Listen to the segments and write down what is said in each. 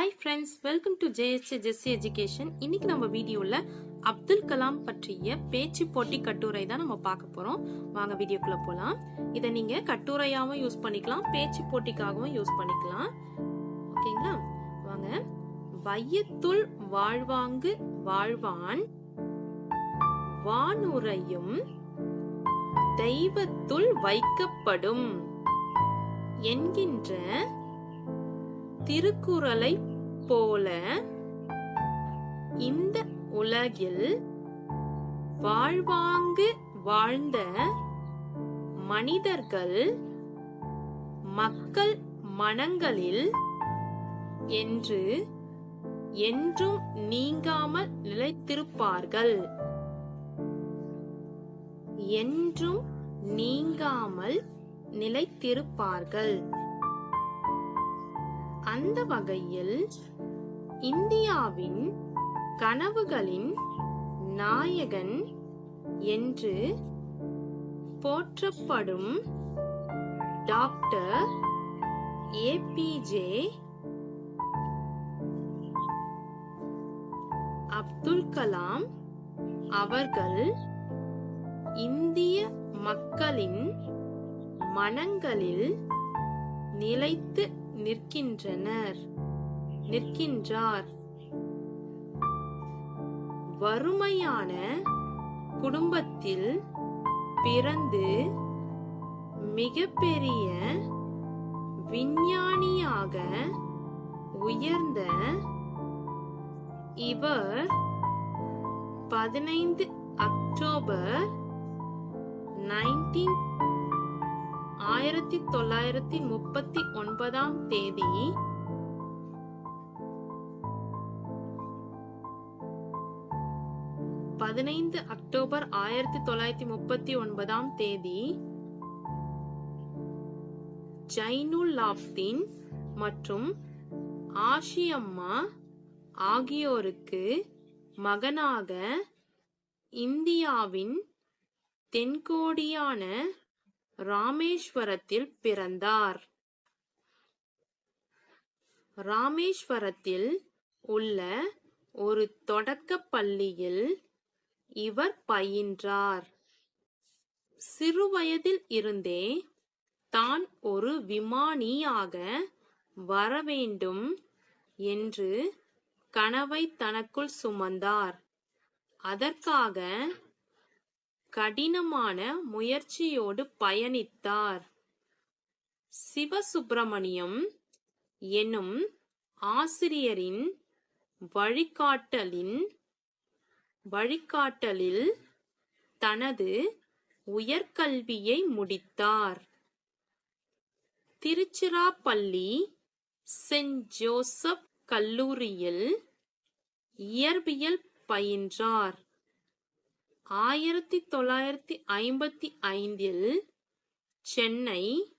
Hi friends welcome to JSA Jessy education இன்னைக்கு நம்ம வீடியோவில் அப்துல் கலாம் பற்றிய பேச்சு போட்டி கட்டுரை தான் நம்ம பார்க்க போகிறோம் வாங்க வீடியோக்குள்ளே போகலாம் இதை நீங்கள் கட்டுரையாகவும் யூஸ் பண்ணிக்கலாம் பேச்சு போட்டிக்காகவும் யூஸ் பண்ணிக்கலாம். ஓகேங்களா வாங்க. வையத்துள் வாழ்வாங்கு வாழ்வான் வானுரையும் தெய்வத்துள் வைக்கப்படும் என்கின்ற திருக்குறளை போல இந்த உலகில் வாழ்வாங்கு வாழ்ந்த மனிதர்கள் மக்கள் மனங்களில் என்று என்றும் நீங்காமல் நிலைத்திருப்பார்கள். என்றும் நீங்காமல் நிலைத்திருப்பார்கள். அந்த வகையில் இந்தியாவின் கனவுகளின் நாயகன் என்று போற்றப்படும் டாக்டர் ஏபிஜே அப்துல் கலாம் அவர்கள் இந்திய மக்களின் மனங்களில் நிலைத்து நிற்கின்றனர். நிற்கின்றார். வறுமையான குடும்பத்தில் பிறந்து மிகப்பெரிய விஞ்ஞானியாக உயர்ந்த இவர் பதினைந்து அக்டோபர் நைன்டீன் ஆயிரத்தி தொள்ளாயிரத்தி முப்பத்தி ஒன்பதாம் தேதி பதினைந்து அக்டோபர் ஆயிரத்தி தொள்ளாயிரத்தி முப்பத்தி ஒன்பதாம் தேதி ஜைனுல் லாப்தீன் மற்றும் ஆஷியம்மா ஆகியோருக்கு மகனாக இந்தியாவின் தென்கோடியான ராமேஸ்வரத்தில் பிறந்தார். ராமேஸ்வரத்தில் உள்ள ஒரு தொடக்க பள்ளியில் இவர் பயின்றார். சிறுவயதில் இருந்தே தான் ஒரு விமானியாக வர வேண்டும் என்று கனவை தனக்குள் சுமந்தார். அதற்காக கடினமான முயற்சியோடு பயணித்தார். சிவசுப்பிரமணியம் எனும் ஆசிரியரின் வழிகாட்டலின் வழிகாட்டலில் தனது உயர்கல்வியை முடித்தார். திருச்சிராப்பள்ளி சென்ட் ஜோசப் கல்லூரியில் இயற்பியல் பயின்றார். ஆயிரத்தி தொள்ளாயிரத்தி ஐம்பத்தி ஐந்தில் சென்னை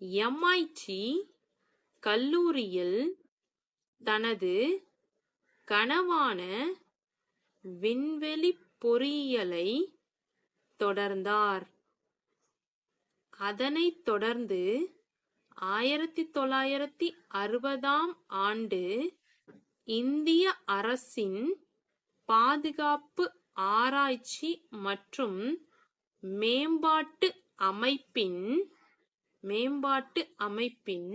எம்ஐடி கல்லூரியில் தனது கனவான விண்வெளி பொறியியலை தொடர்ந்தார். அதனைத் தொடர்ந்து ஆயிரத்தி தொள்ளாயிரத்தி அறுபதாம் ஆண்டு இந்திய அரசின் பாதுகாப்பு ஆராய்ச்சி மற்றும் மேம்பாட்டு அமைப்பின் மேம்பாட்டு அமைப்பின்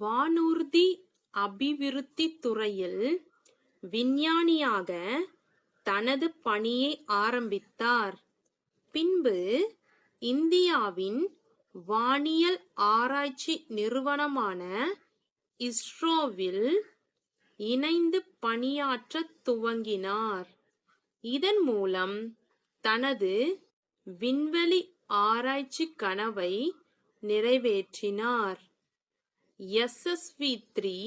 வானூர்தி அபிவிருத்தி துறையில் விஞ்ஞானியாக தனது பணியை ஆரம்பித்தார். பின்பு இந்தியாவின் வானியல் ஆராய்ச்சி நிறுவனமான இஸ்ரோவில் இணைந்து பணியாற்ற துவங்கினார். இதன் மூலம் தனது விண்வெளி ஆராய்ச்சி கனவை நிறைவேற்றினார். எஸ்எஸ்வி த்ரீ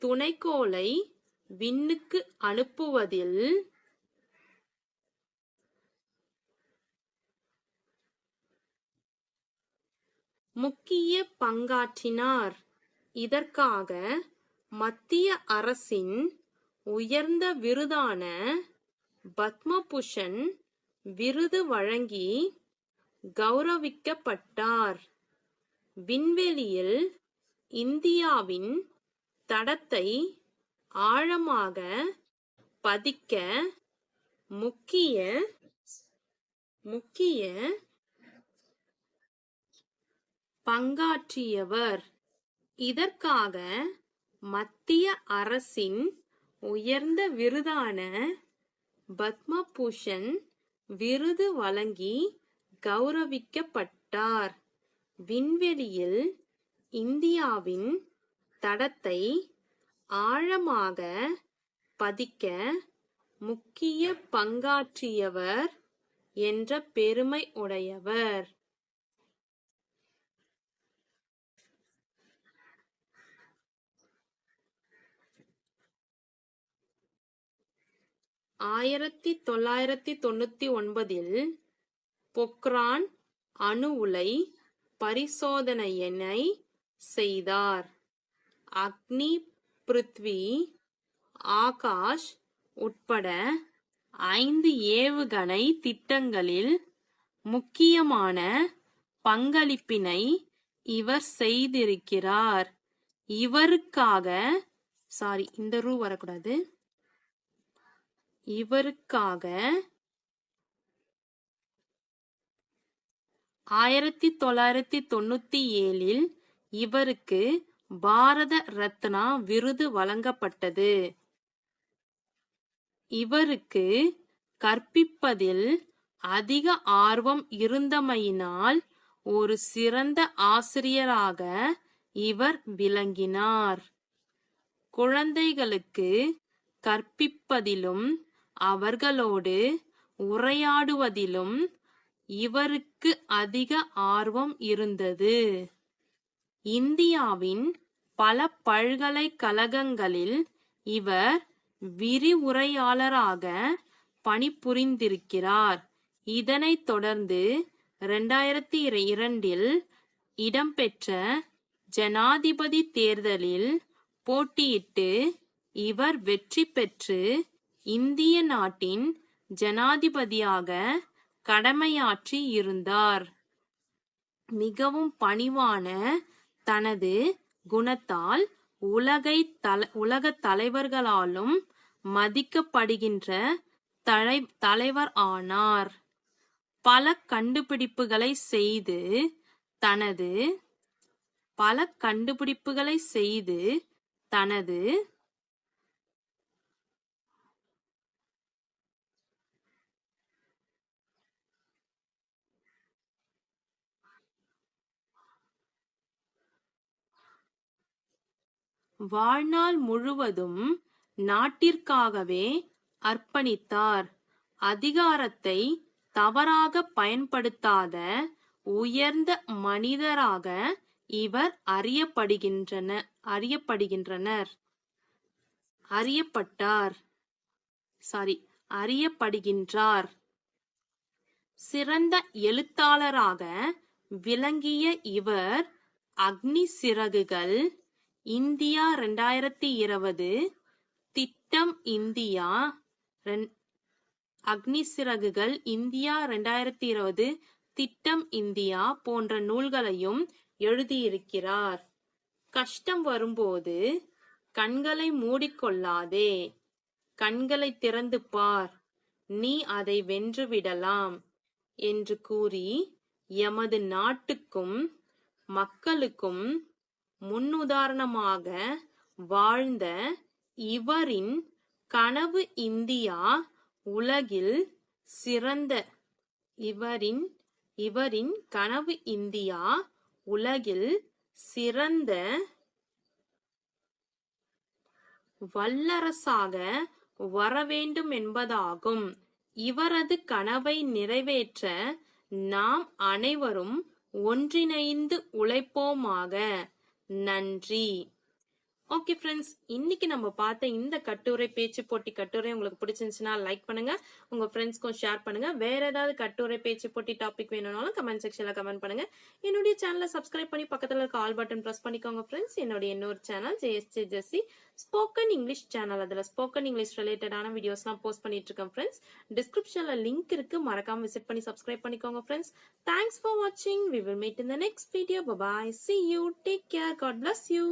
துணைக்கோளை விண்ணுக்கு அனுப்புவதில் முக்கிய பங்காற்றினார். இதற்காக மத்திய அரசின் உயர்ந்த விருதான பத்மபூஷன் விருது வழங்கி கௌரவிக்கப்பட்டார். விண்வெளியில் இந்தியாவின் தடத்தை ஆழமாக பதிக்க முக்கிய முக்கிய பங்காற்றியவர். இதற்காக மத்திய அரசின் உயர்ந்த விருதான பத்மபூஷன் விருது வழங்கி கௌரவிக்கப்பட்டார். விண்வெளியில் இந்தியாவின் தடத்தை ஆழமாக பதிக்க முக்கிய பங்காற்றியவர் என்ற பெருமை உடையவர். ஆயிரத்தி தொள்ளாயிரத்தி தொண்ணூத்தி ஒன்பதில் பொக்ரான் அணு உலை பரிசோதனையினை செய்தார். அக்னி பிருத்வி ஆகாஷ் உட்பட ஐந்து ஏவுகணை திட்டங்களில் முக்கியமான பங்களிப்பினை இவர் செய்திருக்கிறார். இவருக்காக சாரி இந்த ரூ வரக்கூடாது. இவருக்காக ஆயிரத்தி தொள்ளாயிரத்தி தொண்ணூத்தி ஏழில் இவருக்கு பாரத ரத்னா விருது வழங்கப்பட்டது. இவருக்கு கற்பிப்பதில் அதிக ஆர்வம் இருந்தமையினால் ஒரு சிறந்த ஆசிரியராக இவர் விளங்கினார். குழந்தைகளுக்கு கற்பிப்பதிலும் அவர்களோடு உரையாடுவதிலும் இவருக்கு அதிக ஆர்வம் இருந்தது. இந்தியாவின் பல பல்கலைக்கழகங்களில் இவர் விரிவுரையாளராக பணிபுரிந்திருக்கிறார். இதனைத் தொடர்ந்து இரண்டாயிரத்தி இரண்டில் இடம்பெற்ற ஜனாதிபதி தேர்தலில் போட்டியிட்டு இவர் வெற்றி பெற்று இந்திய நாட்டின் ஜனாதிபதியாக கடமையாற்றி இருந்தார் மிகவும் பணிவான தனது குணத்தால் உலகை தல உலக தலைவர்களாலும் மதிக்கப்படுகின்ற தலை தலைவர் ஆனார். பல கண்டுபிடிப்புகளை செய்து தனது பல கண்டுபிடிப்புகளை செய்து தனது வாழ்நாள் முழுவதும் நாட்டிற்காகவே அர்ப்பணித்தார். அதிகாரத்தை தவறாக பயன்படுத்தாத உயர்ந்த மனிதராக இவர் அறியப்படுகின்றன அறியப்படுகின்றனர். அறியப்பட்டார். சாரி அறியப்படுகின்றார். சிறந்த எழுத்தாளராக விளங்கிய இவர் அக்னி சிறகுகள் இந்தியா ரெண்டாயிரத்தி இருபது திட்டம் இந்தியா ரெண்- அக்னி சிறகுகள் இந்தியா ரெண்டாயிரத்தி இருபது திட்டம் இந்தியா போன்ற நூல்களையும் எழுதியிருக்கிறார். கஷ்டம் வரும்போது கண்களை மூடிக்கொள்ளாதே. கண்களை திறந்து பார். நீ அதை வென்றுவிடலாம் என்று கூறி எமது நாட்டுக்கும் மக்களுக்கும் முன்னுதாரணமாக வாழ்ந்த இவரின் கனவு இந்தியா உலகில் சிறந்த இவரின் இவரின் கனவு இந்தியா உலகில் சிறந்த வல்லரசாக வரவேண்டும் என்பதாகும். இவரது கனவை நிறைவேற்ற நாம் அனைவரும் ஒன்றிணைந்து உழைப்போமாக. நன்றி ஓகே ஃப்ரெண்ட்ஸ் இன்னைக்கு நம்ம பார்த்த இந்த கட்டுரை பேச்சு போட்டி கட்டுரை உங்களுக்கு பிடிச்சிருந்துச்சுன்னா லைக் பண்ணுங்க. உங்க ஃப்ரெண்ட்ஸ்க்கும் ஷேர் பண்ணுங்க. வேற ஏதாவது கட்டுரை பேச்சு போட்டி டாபிக் வேணும்னாலும் கமெண்ட் செக்ஷன்ல கமெண்ட் பண்ணுங்க. என்னுடைய சேனலை சப்ஸ்கிரைப் பண்ணி பக்கத்துல இருக்க ஆல் பட்டன் பிரஸ் பண்ணிக்கோங்க ஃப்ரெண்ட்ஸ் என்னுடைய இன்னொரு channel JSJ Jessy spoken English channel அதுல ஸ்போக்கன் இங்கிலீஷ் ரிலேட்டடான வீடியோஸ்லாம் போஸ்ட் பண்ணிட்டு இருக்கேன் ஃப்ரெண்ட்ஸ் டிஸ்கிரிப்ஷன்ல லிங்க் இருக்கு. மறக்காம விசிட் பண்ணி சப்ஸ்கிரைப் பண்ணிக்கோங்க ஃப்ரெண்ட்ஸ் தேங்க்ஸ் ஃபார் வாட்சிங் we will meet in the next video bye bye see you take care God bless you